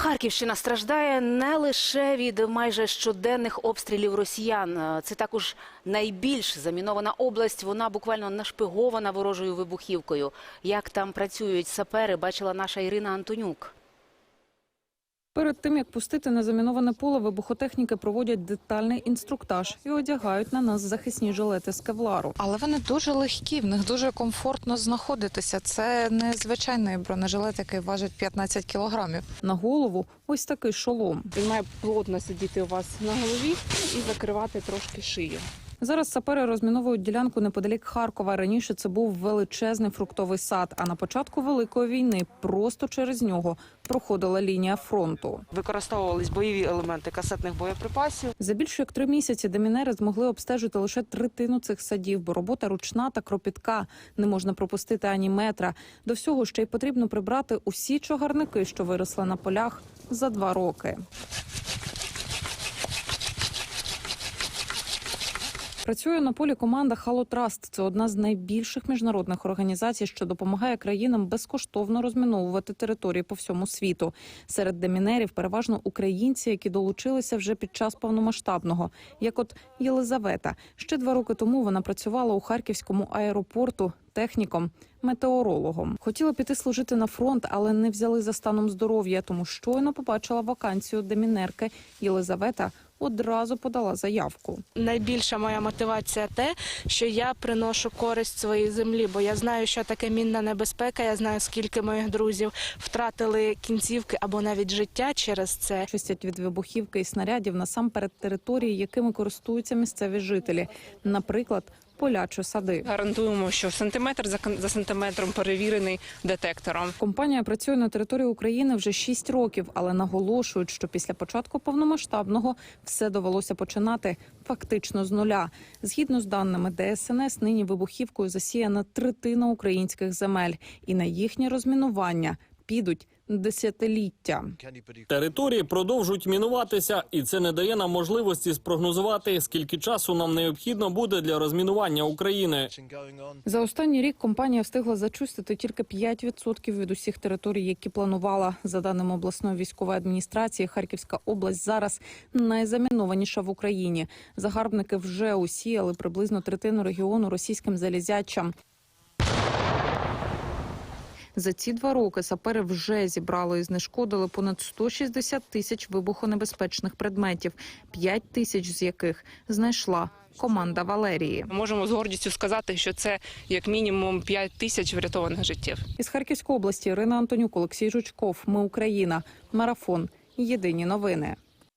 Харківщина страждає не лише від майже щоденних обстрілів росіян. Це також найбільш замінована область. Вона буквально нашпигована ворожою вибухівкою. Як там працюють сапери, бачила наша Ірина Антонюк. Перед тим як пустити на заміноване поле, вибухотехніки проводять детальний інструктаж і одягають на нас захисні жилети з кевлару. Але вони дуже легкі, в них дуже комфортно знаходитися. Це не звичайний бронежилет, який важить 15 кілограмів. На голову ось такий шолом. Він має плотно сидіти у вас на голові і закривати трошки шию. Зараз сапери розміновують ділянку неподалік Харкова. Раніше це був величезний фруктовий сад. А на початку великої війни просто через нього проходила лінія фронту. Використовувались бойові елементи касетних боєприпасів. За більше як три місяці демінери змогли обстежити лише третину цих садів, бо робота ручна та кропітка. Не можна пропустити ані метра. До всього ще й потрібно прибрати усі чогарники, що виросли на полях за два роки. Працює на полі команда Халотраст. Це одна з найбільших міжнародних організацій, що допомагає країнам безкоштовно розміновувати території по всьому світу. Серед демінерів переважно українці, які долучилися вже під час повномасштабного, як от Єлизавета. Ще два роки тому вона працювала у харківському аеропорту техніком. Метеорологом хотіла піти служити на фронт, але не взяли за станом здоров'я. Тому щойно побачила вакансію демінерки. Єлизавета одразу подала заявку. Найбільша моя мотивація те, що я приношу користь своїй землі, бо я знаю, що таке мінна небезпека. Я знаю, скільки моїх друзів втратили кінцівки або навіть життя через це. Чистять від вибухівки і снарядів насамперед території, якими користуються місцеві жителі, наприклад, поля чи сади. Гарантуємо, що сантиметр за сантиметром перевірений детектором. Компанія працює на території України вже 6 років, але наголошують, що після початку повномасштабного все довелося починати фактично з нуля. Згідно з даними ДСНС, нині вибухівкою засіяна третина українських земель, і на їхнє розмінування підуть десятиліття. Території продовжують мінуватися, і це не дає нам можливості спрогнозувати, скільки часу нам необхідно буде для розмінування України. За останній рік компанія встигла зачистити тільки 5% від усіх територій, які планувала. За даними обласної військової адміністрації, Харківська область зараз найзамінованіша в Україні. Загарбники вже усіяли приблизно третину регіону російським залізячам. За ці два роки сапери вже зібрали і знешкодили понад 160 тисяч вибухонебезпечних предметів, 5 тисяч з яких знайшла команда Валерії. Ми можемо з гордістю сказати, що це як мінімум 5 тисяч врятованих життів. Із Харківської області Ірина Антонюк, Олексій Жучков. Ми Україна. Марафон. Єдині новини.